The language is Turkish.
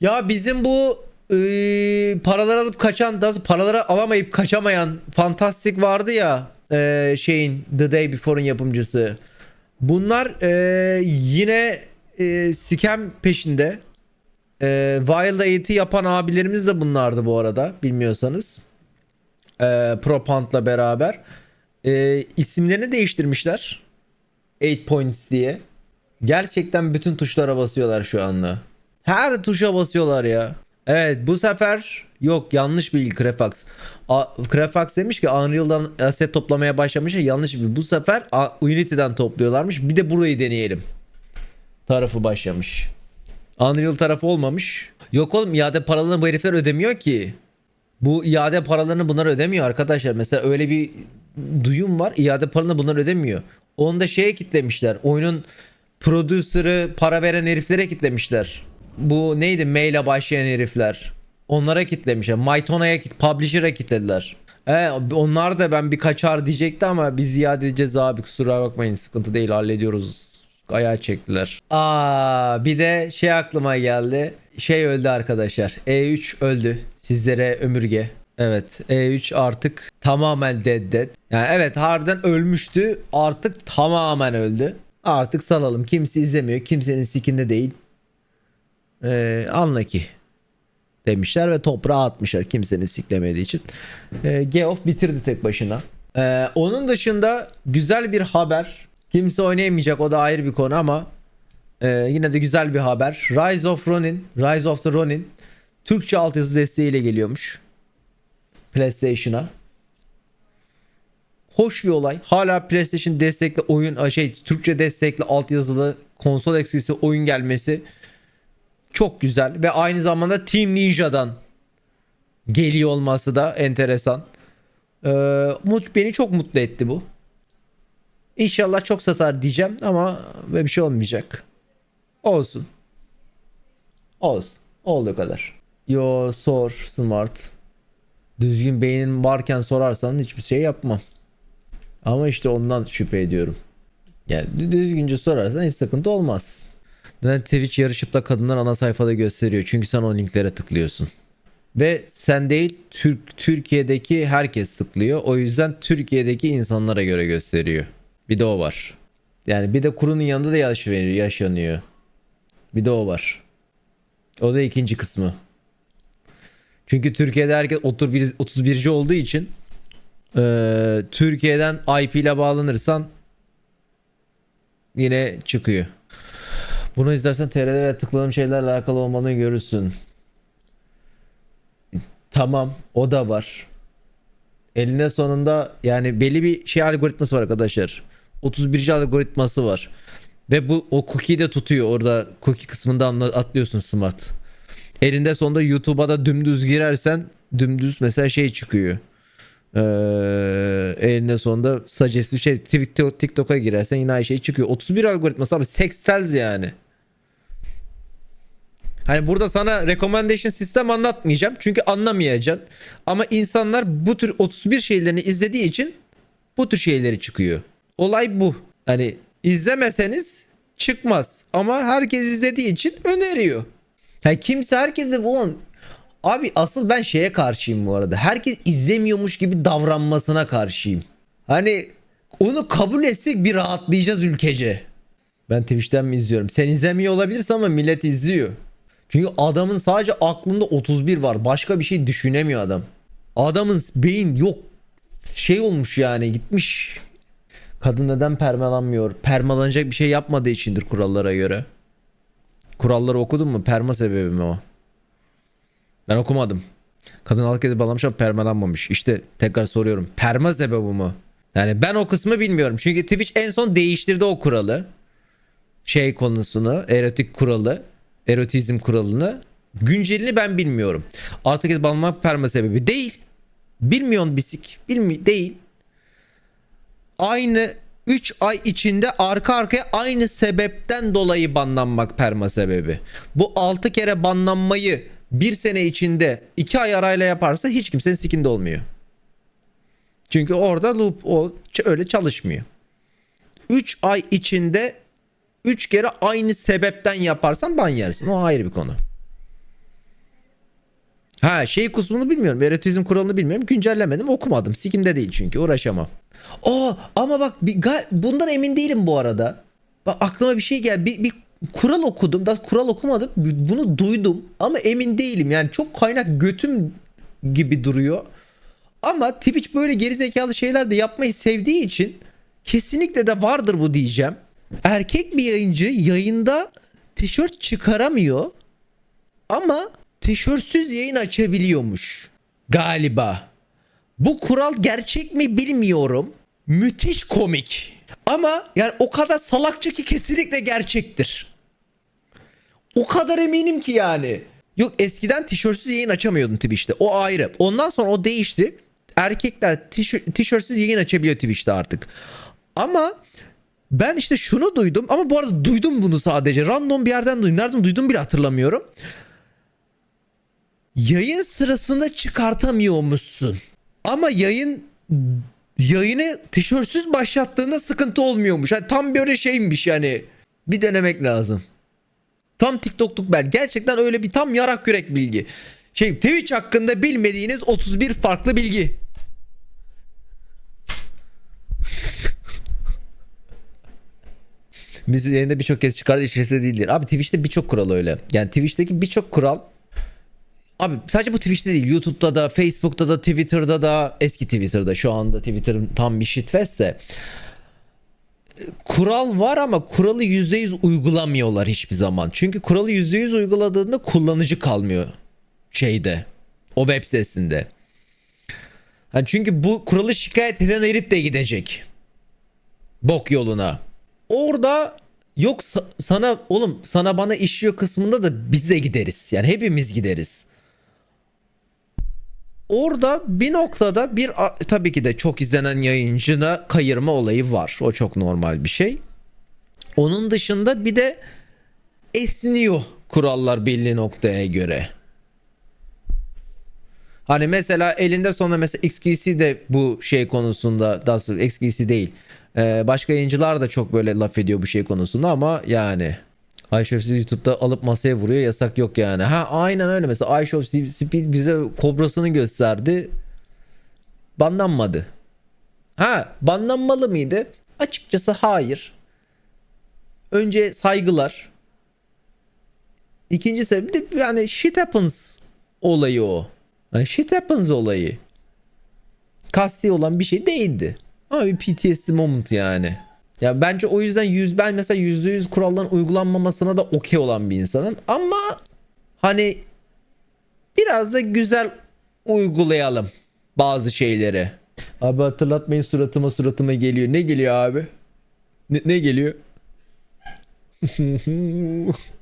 Ya bizim bu e, paraları alıp kaçan, daha paraları alamayıp kaçamayan Fantastic vardı ya e, şeyin The Day Before'un yapımcısı. Bunlar e, yine e, scam peşinde. E, Wild 8'i yapan abilerimiz de bunlardı bu arada bilmiyorsanız. E, Propant'la beraber. E, isimlerini değiştirmişler. 8 points diye. Gerçekten bütün tuşlara basıyorlar şu anda. Her tuşa basıyorlar ya. Evet bu sefer yok yanlış bilgi Krefax. Krefax demiş ki Unreal'dan asset toplamaya başlamış ya yanlış bilgi. Bu sefer Unity'den topluyorlarmış. Bir de burayı deneyelim. Tarafı başlamış. Unreal tarafı olmamış. Yok oğlum iade paralarını bu herifler ödemiyor ki. Bu iade paralarını bunlar ödemiyor arkadaşlar. Mesela öyle bir duyum var. İade paralarını bunlar ödemiyor. Onu da şeye kitlemişler. Oyunun producer'ı para veren heriflere kitlemişler. Bu neydi? Mail'e başlayan herifler. Onlara kitlemişler. Mytona'ya kit, publisher'a kitlediler. E, onlar da ben bir kaçar diyecekti ama biz iade edeceğiz abi kusura bakmayın sıkıntı değil hallediyoruz. Ayağa çektiler. Aa bir de şey aklıma geldi. Şey öldü arkadaşlar. E3 öldü. Sizlere ömürge. Evet E3 artık tamamen dead dead. Yani evet harbiden ölmüştü. Artık tamamen öldü. Artık salalım. Kimse izlemiyor. Kimsenin sikinde değil. Ee, anla ki demişler ve toprağa atmışlar kimsenin siklemediği için. Ee, Geoff bitirdi tek başına. Ee, onun dışında güzel bir haber. Kimse oynayamayacak o da ayrı bir konu ama e, yine de güzel bir haber. Rise of Ronin, Rise of the Ronin Türkçe altyazı desteğiyle geliyormuş. PlayStation'a. Hoş bir olay. Hala PlayStation destekli oyun, şey Türkçe destekli altyazılı konsol eksklusiv oyun gelmesi çok güzel ve aynı zamanda Team Ninja'dan geliyor olması da enteresan. Ee, beni çok mutlu etti bu. İnşallah çok satar diyeceğim ama böyle bir şey olmayacak. Olsun. Olsun. Olduğu kadar. Yo sor smart. Düzgün beynin varken sorarsan hiçbir şey yapmam. Ama işte ondan şüphe ediyorum. Yani dü- düzgünce sorarsan hiç sıkıntı olmaz. Neden Twitch yarışıp da kadınlar ana sayfada gösteriyor? Çünkü sen o linklere tıklıyorsun. Ve sen değil Türk Türkiye'deki herkes tıklıyor. O yüzden Türkiye'deki insanlara göre gösteriyor. Bir de o var. Yani bir de kurunun yanında da yaş yaşanıyor. Bir de o var. O da ikinci kısmı. Çünkü Türkiye'de herkes 31 31'ci olduğu için eee, Türkiye'den IP ile bağlanırsan yine çıkıyor. Bunu izlersen TR'de ve tıkladığım şeylerle alakalı olmadığını görürsün. Tamam o da var. Eline sonunda yani belli bir şey algoritması var arkadaşlar. 31. algoritması var. Ve bu o cookie'yi de tutuyor orada cookie kısmında atlıyorsun smart. Elinde sonunda YouTube'a da dümdüz girersen dümdüz mesela şey çıkıyor. Ee, elinde sonunda suggest şey TikTok, TikTok'a girersen yine aynı şey çıkıyor. 31 algoritması abi sex sells yani. Hani burada sana recommendation sistem anlatmayacağım. Çünkü anlamayacaksın. Ama insanlar bu tür 31 şeylerini izlediği için bu tür şeyleri çıkıyor. Olay bu. Hani izlemeseniz çıkmaz. Ama herkes izlediği için öneriyor. Yani kimse herkese bu Abi asıl ben şeye karşıyım bu arada. Herkes izlemiyormuş gibi davranmasına karşıyım. Hani onu kabul etsek bir rahatlayacağız ülkece. Ben Twitch'ten mi izliyorum? Sen izlemiyor olabilirsin ama millet izliyor. Çünkü adamın sadece aklında 31 var. Başka bir şey düşünemiyor adam. Adamın beyin yok. Şey olmuş yani gitmiş. Kadın neden permalanmıyor? Permalanacak bir şey yapmadığı içindir kurallara göre. Kuralları okudun mu? Perma sebebi mi o? Ben okumadım. Kadın halk edip bağlamış ama permalanmamış. İşte tekrar soruyorum. Perma sebebi mi? Yani ben o kısmı bilmiyorum. Çünkü Twitch en son değiştirdi o kuralı. Şey konusunu, erotik kuralı, erotizm kuralını. Güncelini ben bilmiyorum. Artık bağlamak perma sebebi değil. Bilmiyorsun bisik. Bilmi değil. Aynı 3 ay içinde arka arkaya aynı sebepten dolayı banlanmak perma sebebi. Bu 6 kere banlanmayı bir sene içinde 2 ay arayla yaparsa hiç kimsenin sikinde olmuyor. Çünkü orada loop o öyle çalışmıyor. 3 ay içinde 3 kere aynı sebepten yaparsan ban yersin. O ayrı bir konu. Ha şey kısmını bilmiyorum. Eretüizm kuralını bilmiyorum. Güncellemedim okumadım. Sikimde değil çünkü uğraşamam. Oo ama bak bir, bundan emin değilim bu arada. Bak aklıma bir şey geldi. Bir, bir kural okudum. Daha kural okumadım. Bunu duydum ama emin değilim. Yani çok kaynak götüm gibi duruyor. Ama Twitch böyle gerizekalı şeyler de yapmayı sevdiği için kesinlikle de vardır bu diyeceğim. Erkek bir yayıncı yayında tişört çıkaramıyor ama tişörtsüz yayın açabiliyormuş. Galiba. Bu kural gerçek mi bilmiyorum. Müthiş komik. Ama yani o kadar salakça ki kesinlikle gerçektir. O kadar eminim ki yani. Yok eskiden tişörtsüz yayın açamıyordun Twitch'te. O ayrı. Ondan sonra o değişti. Erkekler tişö- tişörtsüz yayın açabiliyor Twitch'te artık. Ama ben işte şunu duydum ama bu arada duydum bunu sadece. Random bir yerden duydum. Nereden duydum bile hatırlamıyorum. Yayın sırasında çıkartamıyormuşsun. Ama yayın yayını tişörtsüz başlattığında sıkıntı olmuyormuş. Yani tam böyle şeymiş yani. Bir denemek lazım. Tam TikTokluk ben. Gerçekten öyle bir tam yarak yürek bilgi. Şey Twitch hakkında bilmediğiniz 31 farklı bilgi. Biz yayında birçok kez çıkardı içerisinde değildir. Abi Twitch'te birçok kural öyle. Yani Twitch'teki birçok kural Abi sadece bu Twitch'te değil YouTube'da da Facebook'ta da Twitter'da da eski Twitter'da şu anda Twitter'ın tam bir shitfest de kural var ama kuralı %100 uygulamıyorlar hiçbir zaman. Çünkü kuralı %100 uyguladığında kullanıcı kalmıyor şeyde o web sitesinde. Hani çünkü bu kuralı şikayet eden herif de gidecek. Bok yoluna. Orada yok sa- sana oğlum sana bana işiyor kısmında da biz de gideriz. Yani hepimiz gideriz. Orada bir noktada bir tabii ki de çok izlenen yayıncına kayırma olayı var. O çok normal bir şey. Onun dışında bir de esniyor kurallar belli noktaya göre. Hani mesela elinde sonunda mesela XQC de bu şey konusunda daha sonra XQC değil. Ee, başka yayıncılar da çok böyle laf ediyor bu şey konusunda ama yani iShow YouTube'da alıp masaya vuruyor yasak yok yani. Ha aynen öyle mesela iShow Speed bize kobrasını gösterdi. Banlanmadı. Ha banlanmalı mıydı? Açıkçası hayır. Önce saygılar. İkinci sebebi de yani shit happens olayı o. Yani shit happens olayı. Kasti olan bir şey değildi. Ama bir PTSD moment yani. Ya bence o yüzden yüz ben mesela yüzde yüz kuralların uygulanmamasına da okey olan bir insanım. Ama hani biraz da güzel uygulayalım bazı şeyleri. Abi hatırlatmayın suratıma suratıma geliyor. Ne geliyor abi? Ne, ne geliyor?